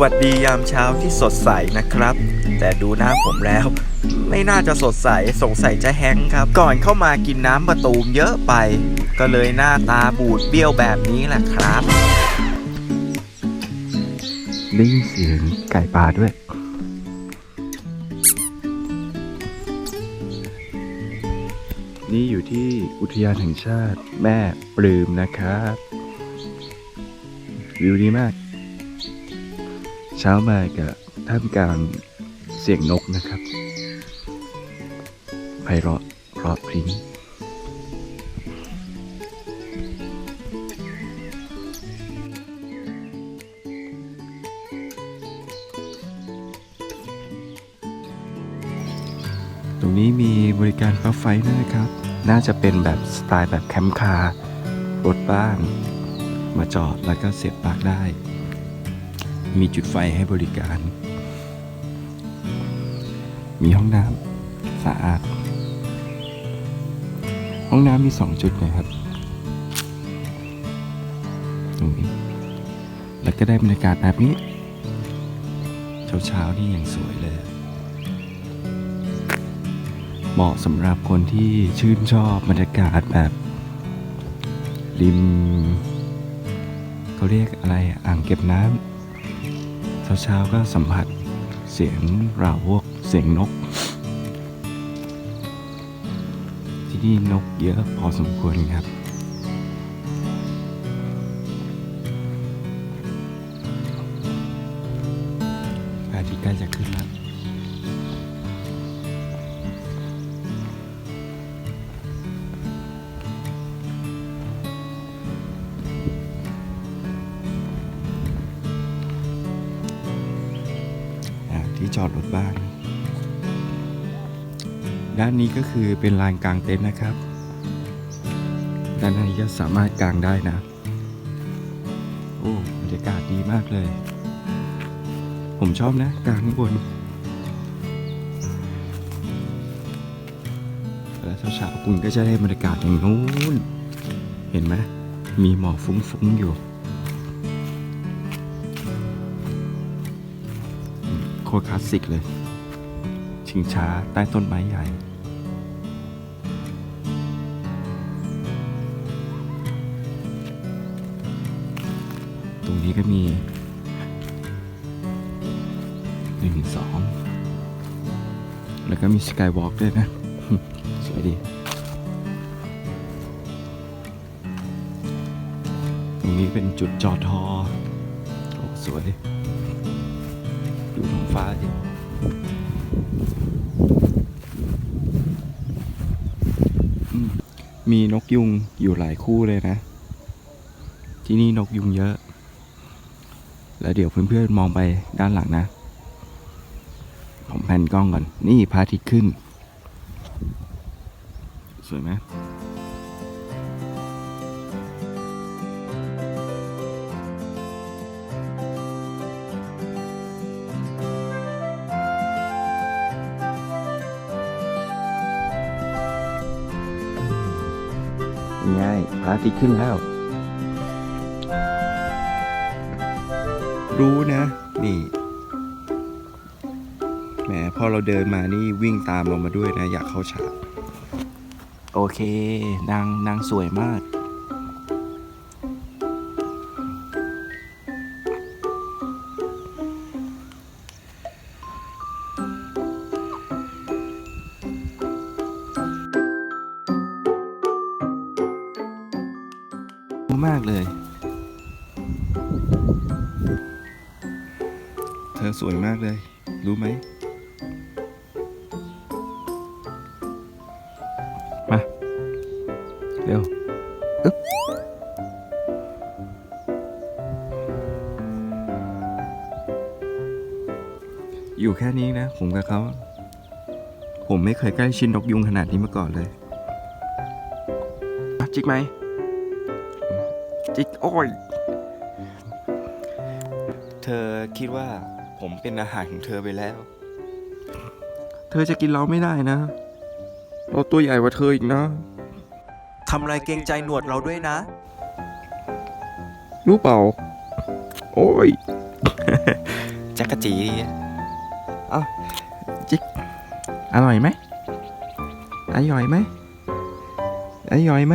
วัสดียามเช้าที่สดใสนะครับ แต่ดูหน้าผมแล้ว ไม่น่าจะสดใสสงสัยจะแห้งครับ ก่อนเข้ามากินน้ำประตูมเยอะไป ก็เลยหน้าตาบูดเบี้ยวแบบนี้แหละครับได้ยินเสียงไก่ป่าด้วย นี่อยู่ที่อุทยานแห่งชาติแม่ปลืมนะครับ วิวดีมาก เช้ามากับท่ามกลางเสียงนกนะครับไพเราะเพราะพริ้งตรงนี้มีบริการปั๊บไฟด้วยนะครับ น่าจะเป็นแบบสไตล์แบบแคมป์คาร์รถบ้าน มาจอดแล้วก็เสียบปลั๊กได้ มีจุดไฟให้บริการ มีห้องน้ำสะอาด ห้องน้ำมีสองจุดนะครับ ตรงนี้ แล้วก็ได้บรรยากาศแบบนี้ เช้าๆนี่ยังสวยเลยเหมาะสำหรับคนที่ชื่นชอบบรรยากาศแบบ ริม เขาเรียกอะไรอ่างเก็บน้ำ เช้าๆก็สัมผัสเสียงราวพวกเสียงนก ที่นี่นกเยอะพอสมควรครับ ที่จอดรถบ้านด้านนี้ก็คือเป็นลานกลางเต็นท์นะครับ ด้านในก็สามารถกางได้นะ โอ้บรรยากาศดีมากเลย ผมชอบนะกลางข้างบนแล้วเช้าๆคุณก็จะได้บรรยากาศอย่างนู้น เห็นไหมมีหมอกฟุ้งๆอยู่ คตรคลาสสิกเลย ชิงช้าใต้ต้นไม้ใหญ่ตรงนี้ก็มีหนึ่งสองแล้วก็มีสกายวอล์กด้วยนะ สวยดีตรงนี้เป็นจุดจอดทอโอ้สวย ดูท้องฟ้าดิอืมมีนกยุงอยู่หลายคู่เลยนะ ที่นี่นกยุงเยอะ แล้วเดี๋ยวเพื่อนๆมองไปด้านหลังนะ ผมแพนกล้องก่อน นี่พระอาทิตย์ขึ้น สวยไหม ง่ายพระอาทิตย์ขึ้นแล้ว รู้นะ นี่แหมพอเราเดินมานี่วิ่งตามเรามาด้วยนะ อยากเข้าฉากโอเคนางนางสวยมาก มากเลย เธอสวยมากเลย รู้ไหม มา เร็วอึ๊บอยู่แค่นี้นะ ผมกับเขา ผมไม่เคยใกล้ชินนกยุงขนาดนี้มาก่อนเลยอะจิกไหม จิกโอ้ยเธอคิดว่าผมเป็นอาหารของเธอไปแล้ว เธอจะกินเราไม่ได้นะ เราตัวใหญ่กว่าเธออีกนะ ทำไรเกรงใจหนวดเราด้วยนะ รู้เปล่า โอ้ยกระจีเอ้าจิกอร่อยไหมอร่อยไหมอร่อยไหม